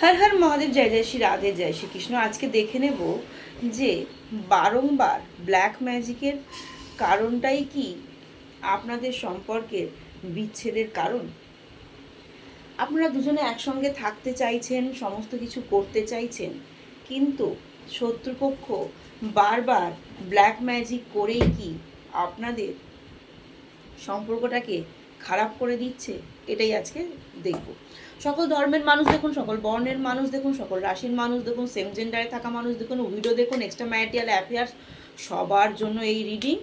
হর হর মহাদেব, জয় জয় শ্রী রাধে, জয় শ্রীকৃষ্ণ আজকে দেখে নেব যে বারংবার ব্ল্যাক ম্যাজিকের কারণটাই কি? আপনাদের সম্পর্কের বিচ্ছেদের কারণ? আপনারা দুজনে একসঙ্গে থাকতে চাইছেন, সমস্ত কিছু করতে চাইছেন, কিন্তু শত্রুপক্ষ বারবার ব্ল্যাক ম্যাজিক করেই কি আপনাদের সম্পর্কটাকে খারাপ করে দিচ্ছে, এটাই আজকে দেখব। সকল ধর্মের মানুষ দেখুন, সকল বর্ণের মানুষ দেখুন, সকল রাশির মানুষ দেখুন সেম জেন্ডারে থাকা মানুষ দেখুন উইডো দেখুন এক্সট্রা ম্যারিটাল অ্যাফেয়ার্স সবার জন্য এই রিডিং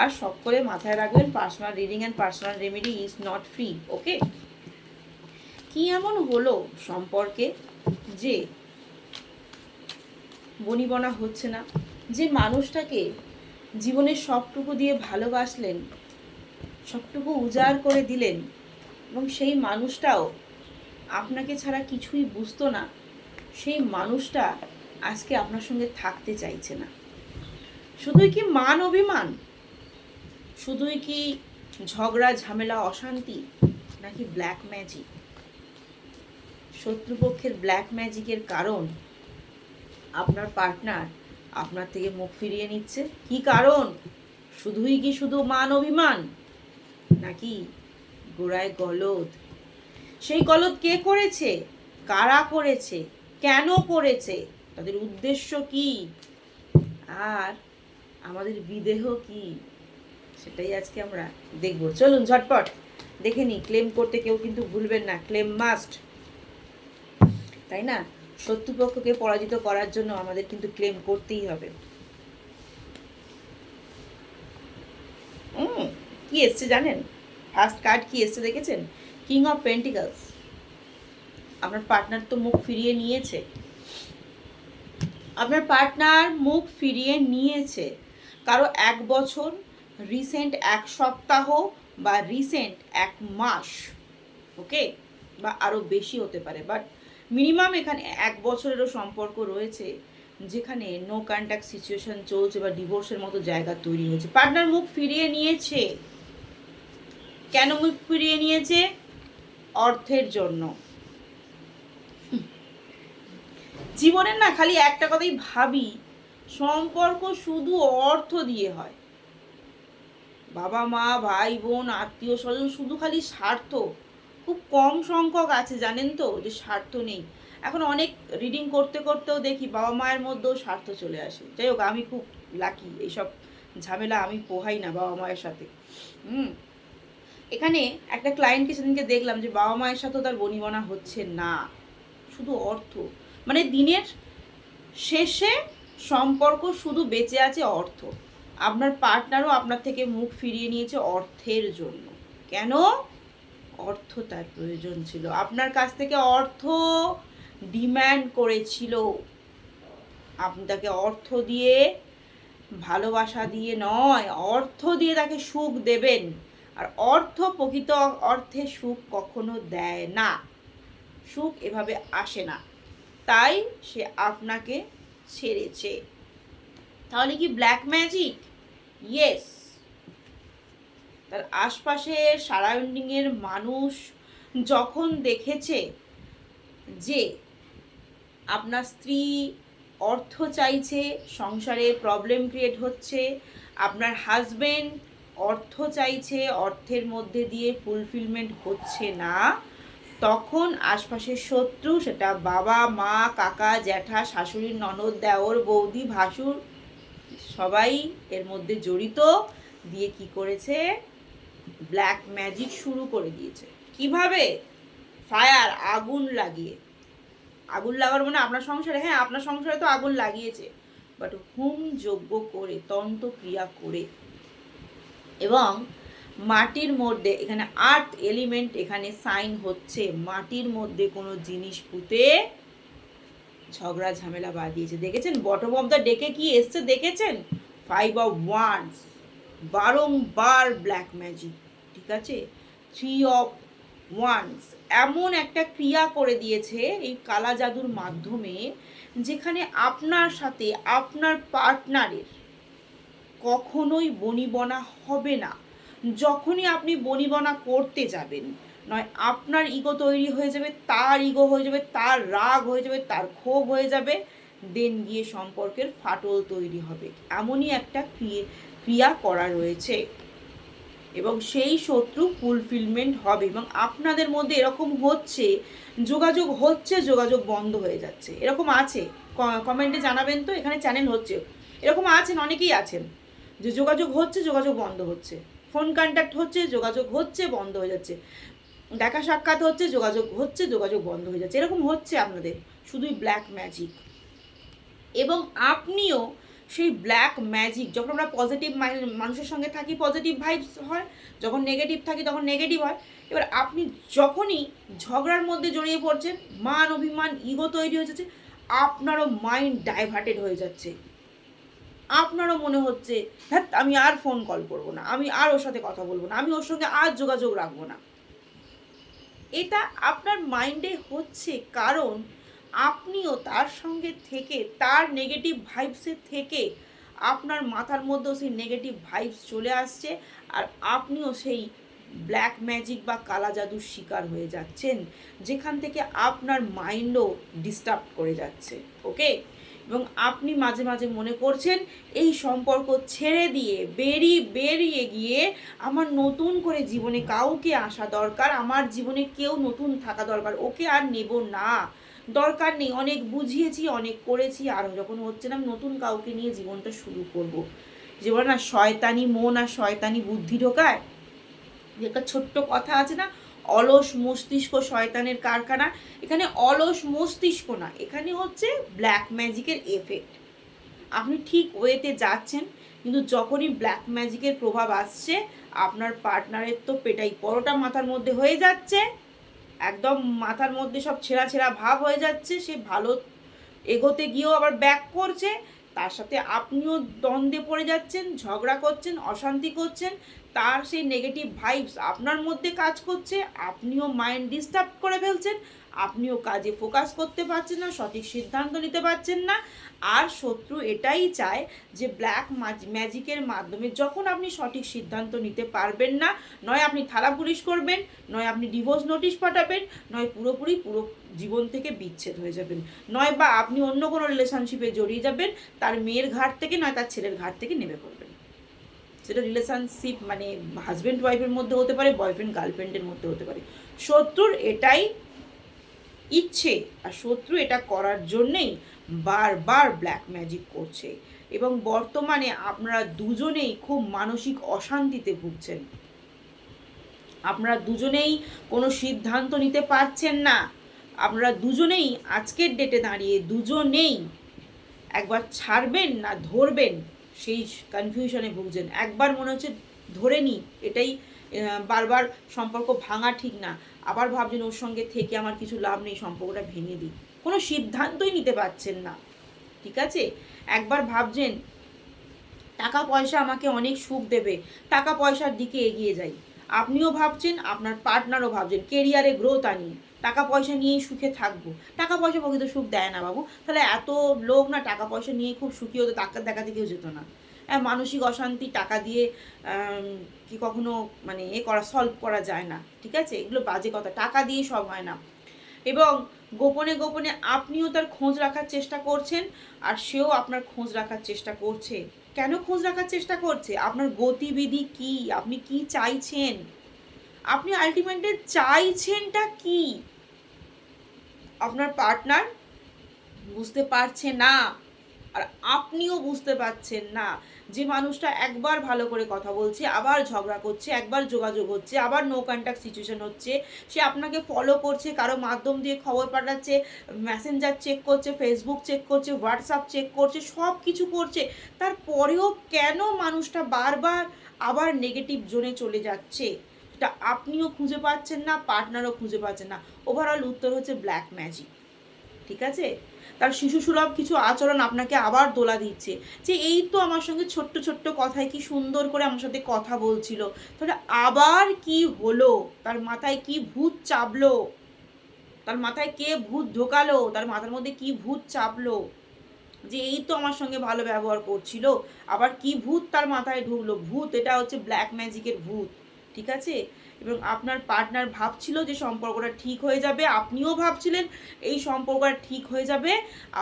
আর সকলে মাথায় রাখবেন personal reading and personal remedy is not free okay কি এমন হলো সম্পর্কে যে বনিবনা হচ্ছে না, যে মানুষটাকে জীবনের সবটুকু দিয়ে ভালোবাসলেন সবটুকু উজাড় করে দিলেন এবং সেই মানুষটাও আপনাকে ছাড়া কিছুই বুঝতো না। সেই মানুষটা আজকে আপনার সঙ্গে থাকতে চাইছে না। শুধুই কি মান অভিমান? শুধুই কি ঝগড়া, ঝামেলা, অশান্তি, নাকি ব্ল্যাক ম্যাজিক শত্রুপক্ষের ব্ল্যাক ম্যাজিকের কারণ আপনার পার্টনার আপনার থেকে মুখ ফিরিয়ে নিচ্ছে। কি কারণ? শুধুই কি শুধু মান অভিমান? নাকি গোড়ায় গলদ? সেই গলদ কে করেছে? কারা করেছে? কেন করেছে? তাদের উদ্দেশ্য কি? আর আমাদের বিদেহ কি? সেটাই আজকে আমরা দেখব। চলুন, ঝটপট। দেখে নি ক্লেম করতে কেউ কিন্তু ভুলবেন না। ক্লেম মাস্ট তাই না? শত্রুপক্ষকে পরাজিত করার জন্য আমাদের কিন্তু ক্লেম করতেই হবে হুম কি এসছে জানেন? ফার্স্ট কার্ড কি এসছে দেখেছেন? কিং অফ পেন্টিকালস আপনার পার্টনার তো মুখ ফিরিয়ে নিয়েছে। আপনার পার্টনার মুখ ফিরিয়ে নিয়েছে। কারও এক বছর রিসেন্ট এক সপ্তাহ বা রিসেন্ট এক মাস ওকে বা আরও বেশি হতে পারে। বাট মিনিমাম এখানে এক বছরেরও সম্পর্ক রয়েছে, যেখানে নো কন্ট্যাক্ট সিচুয়েশন চলছে বা ডিভোর্সের মতো জায়গা তৈরি হয়েছে। পার্টনার মুখ ফিরিয়ে নিয়েছে। কেন মুখ ফিরিয়ে নিয়েছে? অর্থের জন্য। জীবনের না খালি একটা কথাই ভাবি, সম্পর্ক শুধু অর্থ দিয়ে হয়। বাবা, মা, ভাই, বোন, আত্মীয় স্বজন শুধু খালি স্বার্থ। খুব কম সংখ্যক আছে, জানেন তো, যে স্বার্থ নেই। এখন অনেক রিডিং করতে করতেও দেখি বাবা মায়ের মধ্যেও স্বার্থ চলে আসে। যাই হোক, আমি খুব লাকি এইসব ঝামেলা আমি পোহাই না বাবা মায়ের সাথে। হুম? এখানে একটা ক্লায়েন্টকে সেদিনকে দেখলাম যে বাবা মায়ের সাথেও তার বনিবনা হচ্ছে না। শুধু অর্থ। মানে দিনের শেষে সম্পর্ক শুধু বেঁচে আছে অর্থ। আপনার পার্টনারও আপনার থেকে মুখ ফিরিয়ে নিয়েছে অর্থের জন্য। কেন? অর্থ তার প্রয়োজন ছিল। আপনার কাছ থেকে অর্থ ডিম্যান্ড করেছিল। আপনি তাকে অর্থ দিয়ে, ভালোবাসা দিয়ে নয়, অর্থ দিয়ে তাকে সুখ দেবেন। আর অর্থ প্রকৃত অর্থে সুখ কখনো দেয় না। সুখ এভাবে আসে না। তাই সে আপনাকে ছেড়েছে। তাহলে কি ব্ল্যাক ম্যাজিক ইয়েস তার আশপাশের সারাউন্ডিংয়ের মানুষ যখন দেখেছে যে আপনার স্ত্রী অর্থ চাইছে, সংসারে প্রবলেম ক্রিয়েট হচ্ছে, আপনার হাজবেন্ড অর্থ চাইছে, অর্থের মধ্যে দিয়ে ফুলফিলমেন্ট হচ্ছে না। তখন আশপাশের শত্রু সেটা বাবা, মা, কাকা, জ্যাঠা, শাশুড়ি, ননদ, দেওর, বৌদি, ভাসুর, সবাই এর মধ্যে জড়িত। দিয়ে কি করেছে? ব্ল্যাক ম্যাজিক শুরু করে দিয়েছে। কীভাবে? ফায়ার আগুন লাগিয়ে। আগুন লাগার মানে আপনার সংসারে হ্যাঁ আপনার সংসারে তো আগুন লাগিয়েছে। বাট হুম যজ্ঞ করে, তন্ত্র ক্রিয়া করে। এবং মাটির মধ্যে এখানে আর্থ এলিমেন্ট এখানে সাইন হচ্ছে। মাটির মধ্যে কোনো জিনিস পুঁতে ঝগড়া, ঝামেলা বাঁধিয়েছে দেখেছেন? বটম অফ দ্য ডেকে কি এসছে দেখেছেন? ফাইভ অফ ওয়ান্স বারংবার ব্ল্যাক ম্যাজিক ঠিক আছে? থ্রি অফ ওয়ান্স এমন একটা ক্রিয়া করে দিয়েছে এই কালা জাদুর মাধ্যমে, যেখানে আপনার সাথে আপনার পার্টনারের কখনোই বনিবনা হবে না। যখনই আপনি বনিবনা করতে যাবেন, নয় আপনার ইগো তৈরি হয়ে যাবে, তার ইগো হয়ে যাবে, তার রাগ হয়ে যাবে, তার ক্ষোভ হয়ে যাবে, দেন গিয়ে সম্পর্কের ফাটল তৈরি হবে। এমনই একটা ক্রিয়ে, ক্রিয়া করা রয়েছে। এবং সেই শত্রু ফুলফিলমেন্ট হবে এবং আপনাদের মধ্যে এরকম হচ্ছে, যোগাযোগ হচ্ছে, যোগাযোগ বন্ধ হয়ে যাচ্ছে। এরকম আছে? কমেন্টে জানাবেন তো? এখানে চ্যানেল হচ্ছে। এরকম আছেন, অনেকেই আছেন। যে যোগাযোগ হচ্ছে, যোগাযোগ বন্ধ হচ্ছে। ফোন কন্ট্যাক্ট হচ্ছে, যোগাযোগ হচ্ছে, বন্ধ হয়ে যাচ্ছে। দেখা সাক্ষাৎ হচ্ছে, যোগাযোগ হচ্ছে, যোগাযোগ বন্ধ হয়ে যাচ্ছে। এরকম হচ্ছে আপনাদের শুধুই ব্ল্যাক ম্যাজিক এবং আপনিও সেই ব্ল্যাক ম্যাজিক যখন আমরা পজিটিভ মানুষের সঙ্গে থাকি পজিটিভ ভাইবস হয়, যখন নেগেটিভ থাকি, তখন নেগেটিভ হয়। এবার আপনি যখনই ঝগড়ার মধ্যে জড়িয়ে পড়ছেন, মান, অভিমান ইগো তৈরি হয়ে যাচ্ছে, আপনারও মাইন্ড ডাইভার্টেড হয়ে যাচ্ছে। আপনারও মনে হচ্ছে হ্যাঁ আমি আর ফোন কল করব না, আমি আর ওর সাথে কথা বলব না, আমি ওর সঙ্গে আর যোগাযোগ রাখব না। এটা আপনার মাইন্ডে হচ্ছে কারণ আপনিও তার সঙ্গে থেকে, তার নেগেটিভ ভাইবসের থেকে আপনার মাথার মধ্যেও সেই নেগেটিভ ভাইবস চলে আসছে আর আপনিও সেই ব্ল্যাক ম্যাজিক বা কালা জাদুর শিকার হয়ে যাচ্ছেন, যেখান থেকে আপনার মাইন্ডও ডিস্টার্ব করে যাচ্ছে ওকে এবং আপনি মাঝে মাঝে মনে করছেন, এই সম্পর্ক ছেড়ে দিয়ে বেরিয়ে বেরিয়ে গিয়ে আমার নতুন করে জীবনে কাউকে আসা দরকার, আমার জীবনে কেউ নতুন থাকা দরকার, ওকে আর নেব না দরকার নেই, অনেক বুঝিয়েছি, অনেক করেছি, আর যখন হচ্ছে না নতুন কাউকে নিয়ে জীবনটা শুরু করব। যে বলে না শয়তানি মন আর শয়তানি বুদ্ধি ঢোকায় একটা ছোট্ট কথা আছে না অলস মস্তিষ্ক শয়তানের কারখানা। এখানে অলস মস্তিষ্ক না, এখানে হচ্ছে ব্ল্যাক ম্যাজিকের এফেক্ট আপনি ঠিক ওয়েতে যাচ্ছেন, কিন্তু যখনই ব্ল্যাক ম্যাজিকের প্রভাব আসছে, আপনার পার্টনারের তো পেটাই পরোটা মাথার মধ্যে হয়ে যাচ্ছে, একদম মাথার মধ্যে সব ছেঁড়া ছেঁড়া ভাব হয়ে যাচ্ছে, সে ভালো এগোতে গিয়েও আবার ব্যাক করছে, তার সাথে আপনিও দ্বন্দ্বে পড়ে যাচ্ছেন, ঝগড়া করছেন, অশান্তি করছেন তার সেই নেগেটিভ ভাইবস আপনার মধ্যে কাজ করছে, আপনিও মাইন্ড ডিস্টার্ব করে ফেলছেন, আপনিও কাজে ফোকাস করতে পারছেন না, সঠিক সিদ্ধান্ত নিতে পারছেন না। আর শত্রু এটাই চায় যে ব্ল্যাক ম্যাজিকের মাধ্যমে যখন আপনি সঠিক সিদ্ধান্ত নিতে পারবেন না, নয় আপনি থালা পুলিশ করবেন, নয় আপনি ডিভোর্স নোটিশ পাঠাবেন, নয় পুরোপুরি পুরো জীবন থেকে বিচ্ছেদ হয়ে যাবেন। নয় বা আপনি অন্য কোনো রিলেশনশিপে জড়িয়ে যাবেন, তার মেয়ের ঘাট থেকে নয় তার ছেলের ঘাট থেকে নেমে পড়বেন। সেটা রিলেশনশিপ মানে হাজব্যান্ড ওয়াইফের মধ্যে হতে পারে বয়ফ্রেন্ড গার্লফ্রেন্ডের মধ্যে হতে পারে। শত্রুর এটাই ইচ্ছে আর শত্রু এটা করার জন্যেই বারবার ব্ল্যাক ম্যাজিক করছে। এবং বর্তমানে আপনারা দুজনেই খুব মানসিক অশান্তিতে ভুগছেন। আপনারা দুজনেই কোনো সিদ্ধান্ত নিতে পারছেন না। আপনারা দুজনেই আজকের ডেটে দাঁড়িয়ে দুজনেই একবার ছাড়বেন না, ধরবেন। সেই কনফিউশনে ভুগছেন। একবার মনে হচ্ছে ধরে নি, এটাই বারবার সম্পর্ক ভাঙা ঠিক না। আবার ভাবছেন ওর সঙ্গে থেকে আমার কিছু লাভ নেই, সম্পর্কটা ভেঙে দিই। কোনো সিদ্ধান্তই নিতে পারছেন না। ঠিক আছে? একবার ভাবছেন টাকা পয়সা আমাকে অনেক সুখ দেবে টাকা পয়সার দিকে এগিয়ে যাই। আপনিও ভাবছেন, আপনার পার্টনারও ভাবছেন কেরিয়ারে গ্রোথ আনি। টাকা পয়সা নিয়েই সুখে থাকব। টাকা পয়সা প্রকৃত সুখ দেয় না বাবু। তাহলে এত লোক না টাকা পয়সা নিয়ে খুব সুখী হতো ডাক্তার দেখাতে কেউ যেত না। হ্যাঁ মানসিক অশান্তি, টাকা দিয়ে কি কখনো মানে এ করা সলভ করা যায় না, ঠিক আছে? এগুলো বাজে কথা, টাকা দিয়ে সব হয় না। এবং গোপনে গোপনে আপনিও তার খোঁজ রাখার চেষ্টা করছেন, আর সেও আপনার খোঁজ রাখার চেষ্টা করছে। কেন খোঁজ রাখার চেষ্টা করছে? আপনার গতিবিধি কি? আপনি কি চাইছেন? আপনি আলটিমেটলি চাইছেনটা কি? আপনার পার্টনার বুঝতে পারছে না, আর আপনিও বুঝতে পারছেন না। যে মানুষটা একবার ভালো করে কথা বলছে, আবার ঝগড়া করছে, একবার যোগাযোগ হচ্ছে, আবার নো কন্ট্যাক্ট সিচুয়েশন হচ্ছে, সে আপনাকে ফলো করছে, কারও মাধ্যম দিয়ে খবর পাঠাচ্ছে মেসেঞ্জার চেক করছে ফেসবুক চেক করছে হোয়াটসঅ্যাপ চেক করছে, সব কিছু করছে, তারপরেও কেন মানুষটা বারবার আবার নেগেটিভ জোনে চলে যাচ্ছে? সেটা আপনিও খুঁজে পাচ্ছেন না পার্টনারও খুঁজে পাচ্ছেন না। ওভারঅল উত্তর হচ্ছে ব্ল্যাক ম্যাজিক ঠিক আছে? তার শিশু সুলভ কিছু আচরণ আপনাকে আবার দোলা দিচ্ছে। যে এই তো আমার সঙ্গে ছোট্ট ছোট্ট কথায় কি সুন্দর করে আমার সাথে কথা বলছিল। তাহলে আবার কি হলো? তার মাথায় কি ভূত চাপলো? তার মাথায় কে ভূত ঢোকালো? তার মাথার মধ্যে কি ভূত চাপলো? যে এই তো আমার সঙ্গে ভালো ব্যবহার করছিল, আবার কি ভূত তার মাথায় ঢুকলো? ভূত, এটা হচ্ছে ব্ল্যাক ম্যাজিকের ভূত। ঠিক আছে? এবং আপনার পার্টনার ভাবছিল যে সম্পর্কটা ঠিক হয়ে যাবে, আপনিও ভাবছিলেন এই সম্পর্কটা ঠিক হয়ে যাবে।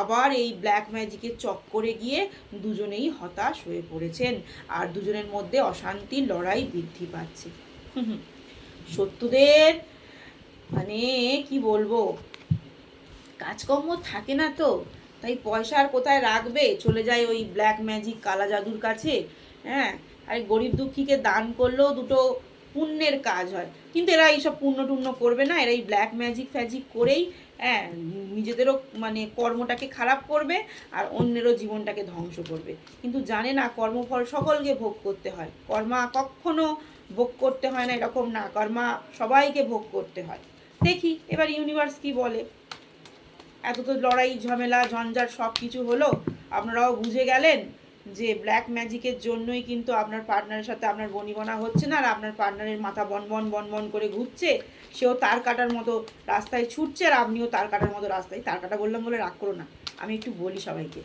আবার এই ব্ল্যাক ম্যাজিকের চক্করে গিয়ে দুজনেই হতাশ হয়ে পড়েছেন আর দুজনের মধ্যে অশান্তির লড়াই বৃদ্ধি পাচ্ছে। শত্রুদের মানে কি বলব? কাজকর্ম থাকে না তো, তাই পয়সা আর কোথায় রাখবে? চলে যায় ওই ব্ল্যাক ম্যাজিক কালা জাদুর কাছে হ্যাঁ? আর গরিব দুঃখীকে দান করলেও দুটো পুণ্যের কাজ হয়। কিন্তু এরা এইসব পুণ্য টুণ্য করবে না, এরা এই ব্ল্যাক ম্যাজিক ফ্যাজিক করেই হ্যাঁ নিজেদেরও মানে কর্মটাকে খারাপ করবে আর অন্যেরও জীবনটাকে ধ্বংস করবে। কিন্তু জানে না, কর্মফল সকলকে ভোগ করতে হয়। কর্মা কখনো ভোগ করতে হয় না, এরকম না, কর্মা সবাইকে ভোগ করতে হয়। দেখি, এবার ইউনিভার্স কি বলে? এত তো লড়াই, ঝামেলা, ঝঞ্ঝাট সব কিছু হলো, আপনারাও বুঝে গেলেন? যে ব্ল্যাক ম্যাজিকের জন্যই কিন্তু আপনার পার্টনারের সাথে আপনার বনিবনা হচ্ছে না, আর আপনার পার্টনারের মাথা বন বন বন বন করে ঘুরছে, সেও তার কাটার মতো রাস্তায় ছুটছে, আর আপনিও তার কাটার মতো রাস্তায়, তার কাটা বললাম বলে রাগ করো না, আমি একটু বলি সবাইকে।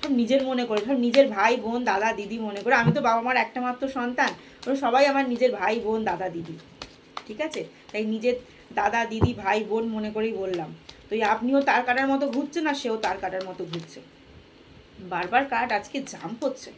সব নিজের মনে করে, সব নিজের ভাই, বোন, দাদা, দিদি মনে করে, আমি তো বাবা মার একটা মাত্র সন্তান, ওরা সবাই আমার নিজের ভাই, বোন, দাদা, দিদি, ঠিক আছে? তাই নিজের দাদা, দিদি, ভাই, বোন মনে করেই বললাম। তো আপনিও তার কাটার মতো ঘুরছে না সেও তার কাটার মতো ঘুরছে। বারবার কাট আজকে জাম্প হচ্ছে।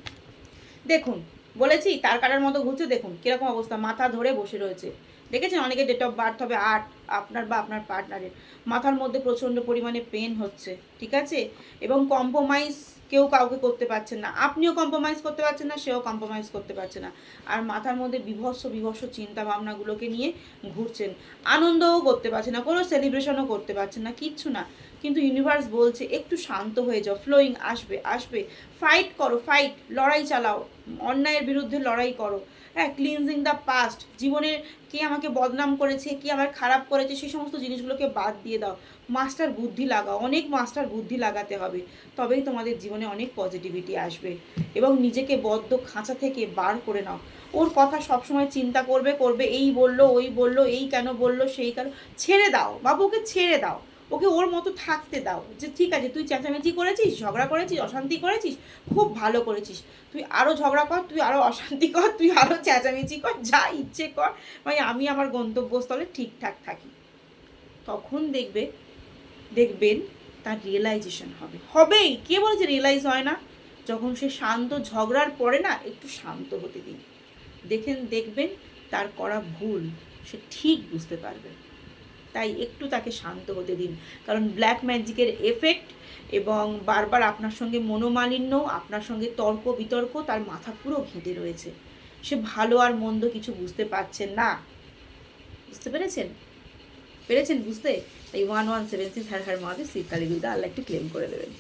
দেখুন, বলেছি, তার কাটার মতো ঘুরছে, দেখুন, কীরকম অবস্থা, মাথা ধরে বসে রয়েছে। দেখেছেন, অনেকে ডেট অফ বার্থ হবে আট, আপনার বা আপনার পার্টনারের মাথার মধ্যে প্রচণ্ড পরিমাণে পেন হচ্ছে, ঠিক আছে? এবং কম্প্রোমাইজ কেউ কাউকে করতে পারছেন না। আপনিও কম্প্রোমাইজ করতে পারছেন না, সেও কম্প্রোমাইজ করতে পারছে না। আর মাথার মধ্যে বিভৎস বিভৎস চিন্তা ভাবনাগুলোকে নিয়ে ঘুরছেন। আনন্দও করতে পারছে না, কোনো সেলিব্রেশনও করতে পারছেন না, কিচ্ছু না। কিন্তু ইউনিভার্স বলছে, একটু শান্ত হয়ে যাও ফ্লোয়িং আসবে আসবে। ফাইট করো ফাইট লড়াই চালাও। অন্যায়ের বিরুদ্ধে লড়াই করো। হ্যাঁ ক্লিনজিং দ্য পাস্ট জীবনের কে আমাকে বদনাম করেছে, কে আমার খারাপ করেছে সেই সমস্ত জিনিসগুলোকে বাদ দিয়ে দাও। মাস্টার বুদ্ধি লাগাও, অনেক মাস্টার বুদ্ধি লাগাতে হবে। তবেই তোমাদের জীবনে অনেক পজিটিভিটি আসবে। এবং নিজেকে বদ্ধ খাঁচা থেকে বার করে নাও। ওর কথা সবসময় চিন্তা করবে করবে, এই বলল, ওই বলল, এই কেন বলল, সেই কেন, ছেড়ে দাও বাবু ওকে ছেড়ে দাও। ওকে ওর মতো থাকতে দাও যে ঠিক আছে, তুই চেঁচামেচি করেছিস, ঝগড়া করেছিস, অশান্তি করেছিস, খুব ভালো করেছিস। তুই আরও ঝগড়া কর, তুই আরও অশান্তি কর, তুই আরও চেঁচামেচি কর, যা ইচ্ছে কর। মানে আমি আমার গন্তব্যস্থলে ঠিকঠাক থাকি। তখন দেখবে, দেখবেন তার রিয়েলাইজেশন হবে। হবেই, কে বলেছে রিয়েলাইজ হয় না? যখন সে শান্ত ঝগড়ার পরে না, একটু শান্ত হতে দিন। দেখেন, দেখবেন তার করা ভুল, সে ঠিক বুঝতে পারবে। তাই একটু তাকে শান্ত হতে দিন। কারণ ব্ল্যাক ম্যাজিকের এফেক্ট এবং বারবার আপনার সঙ্গে মনোমালিন্য, আপনার সঙ্গে তর্ক বিতর্ক, তার মাথা পুরো ঘেঁটে রয়েছে। সে ভালো আর মন্দ কিছু বুঝতে পারছেন না। বুঝতে পেরেছেন? পেরেছেন বুঝতে? তাই one one seven six Har Har Mahadev শীতকালী বিদ্যা আল্লাহ একটু ক্লেম করে দেবেন।